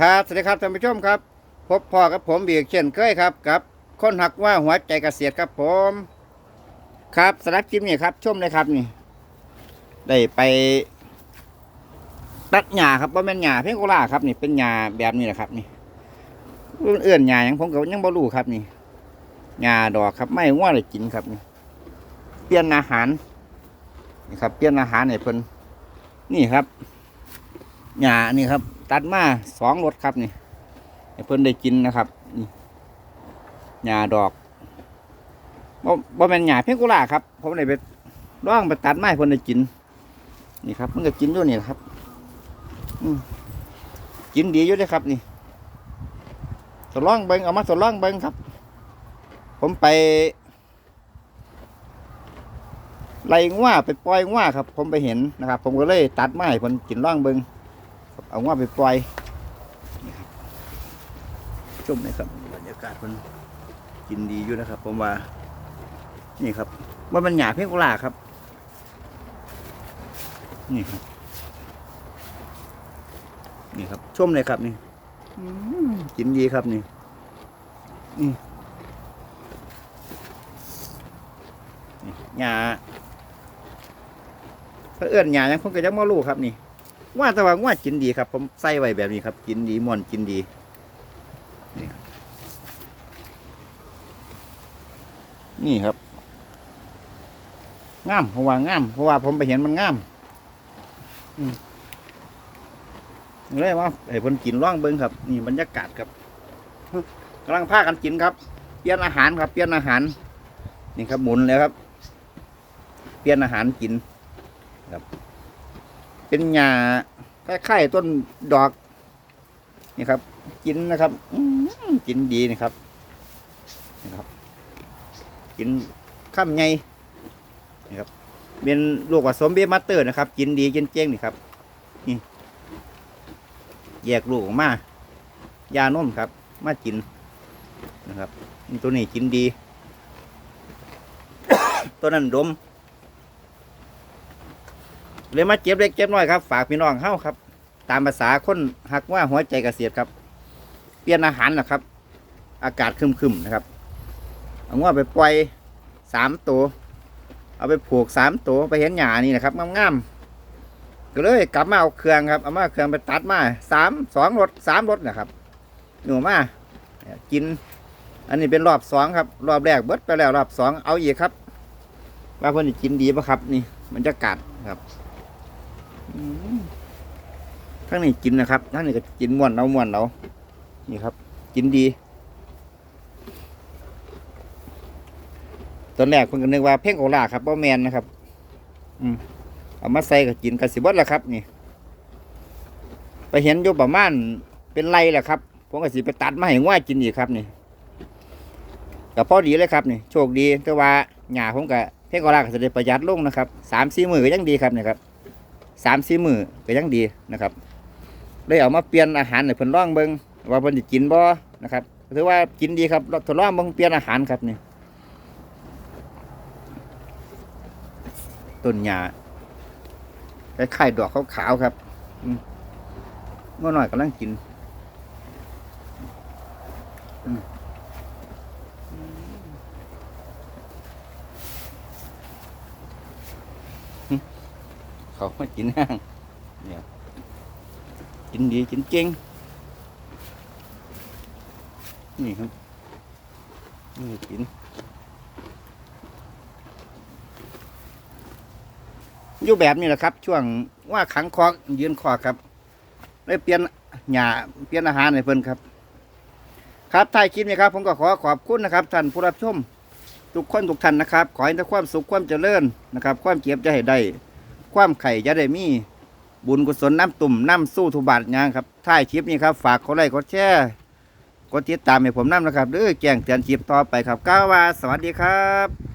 ครับสวัสดีครับท่านผู้ชมครับ พบพ่อกับผมอียกเช่นเคยครับกับคนหักว่าหัวใจเกษตรครับผม ครับสำหรับคลิปนี้ครับชมเลยครับนี่ ได้ไป ตัดหญ้าครับว่าแม่นหญ้าเพ่งโกลาครับนี่เป็นหญ้าแบบนี้แหละครับ นี่เอื่นหญ้าหยังผมก็ยังบ่รู้ครับนี่หญ้าดอกครับไม่ว่าเลยกินครับนี่เปลี่ยนอาหารนี่ครับเปลี่ยนอาหารให้เพิ่นนี่ครับหญ้านี่ครับ ตัดมาสองรถครับนี่ให้เพิ่นได้กินนะครับนี่หญ้าดอกบ่บ่แม่นหญ้าเพ่งโกลาครับผมได้ไปร่องไปตัดไม้เพิ่นได้กิน นี่ครับมันก็กินอยู่นี่ครับอกินดีอยู่เลยครับนี่ทดลองเบิงเอามาทดลองเบิงครับ ผมไปไล่ง่วไปปล่อยง่วครับ ผมไปเห็นนะครับ ผมก็เลยตัดไม้ผมกินล่องเบิง เอาง่วไปปล่อยนี่ครับชมนะครับบรรยากาศมันกินดีอยู่นะครับ ผมว่า นี่ครับว่ามันหยาเพียงกุหลาครับ นี่ครับ นี่ครับชมเลยครับนี่อกินดีครับนี่นี่หญ้าเพื่อเอื้อนหญ้ายังคงก็ยังไม่รู้ครับนี่ ว่าแต่ว่าว่ากินดีครับ ผมใส่ไว้แบบนี้ครับ กินดีม่วนกินดีนี่ครับนี่ครับงามเพราะว่างามเพราะว่าผมไปเห็นมันงามเลยว่าให้เพิ่นกินร่องเบิ้งครับ นี่บรรยากาศครับกำลังพากันกินครับเปลี่ยนอาหารครับเปลี่ยนอาหาร นี่ครับหมุนเลยครับ เปลี่ยนอาหารกินครับ เป็นหญ้าคล้ายๆต้นดอก นี่ครับ กินนะครับกินดีนี่ครับนี่ครับ กินข้ามไงนี่ครับ เป็นลูกผสมเบมัตเตอร์นะครับ กินดีกินเจ้งนี่ครับ นี่ แยกลูกออกมา ยานุ่มครับ มากินนะครับ ตัวนี้กินดี ตัวนั้นดม เลยมาเจ็บเล็กเจ็บน้อยครับ ฝากพี่น้องเข้าครับ ตามภาษาคนหักว่าหัวใจเกษตรครับ เปลี่ยนอาหารนะครับ อากาศครึมๆนะครับเอาว่าไปปล่อยสามตัว เอาไปผูกสามตัวไปเห็นหยานี่นะครับงามๆก็เลยกลับมาเอาเครื่องครับเอามาเครื่องไปตัดมาสามสองรถสามรถนะครับหนูมากิน อันนี้เป็นรอบสองครับ รอบแรกเบิดไปแล้วรอบสองเอาอีกครับ ว่าเพื่อนสิกินดีปะครับ นี่บรรยากาศครับ ทั้งนี้กินนะครับทั้งนี้ก็กินม่วนเอาม่วนเอานี่ครับ กินดี ตอนแรกเพิ่นก็นึกว่าเพ่งโอลาครับบ่แมนนะครับ อืมเอามาใส่กับกินกับสิบวัดละครับ นี่ ไปเห็นอยู่ประมาณเป็นไรแหละครับผมก็สิไปตัดมาให้ง่ากินอีกครับนี่กับพ่อดีเลยครับนี่โชคดีแต่ว่าหญ้าผมกับเทคโนโลยีก็จะได้ประหยัดลงนะครับสามสี่หมือก็ยังดีครับนี่ครับ สามสี่มือก็ยังดีนะครับเลยเอามาเปลี่ยนอาหารให้เพิ่นลองเบิงว่าเพิ่นจะกินบ่นะครับถือว่ากินดีครับทดลองเบิงเปลี่ยนอาหารครับนี่ต้นหญ้าคล้ายๆดอกขาวๆครับเมื่อหน่อยกำลังกินอืมอืม เขามากินห้างเนี่ยกินดีกินเก่งนี่ครับนี่กินอยู่แบบนี้แหละครับ ช่วงว่าขังคอยืนคอครับเลยเปลี่ยนหญ้าเปลี่ยนอาหารให้เพิ่นครับ ครับท้ายคลิปนี้ครับ ผมก็ขอขอบคุณนะครับท่านผู้รับชมทุกคนทุกท่านนะครับ ขอให้ได้ความสุขความเจริญนะครับ ความเก็บจะให้ได้ ความไข่จะได้มีบุญกุศลน้ำตุ่มน้ำสู้ทุบาทยางครับท้ายคลิปนี้ครับ ฝากกดไลค์กดแชร์กดติดตามให้ผมน้ำนะครับหรือแจ้งเตือนคลิปต่อไปครับก้าวว่าสวัสดีครับ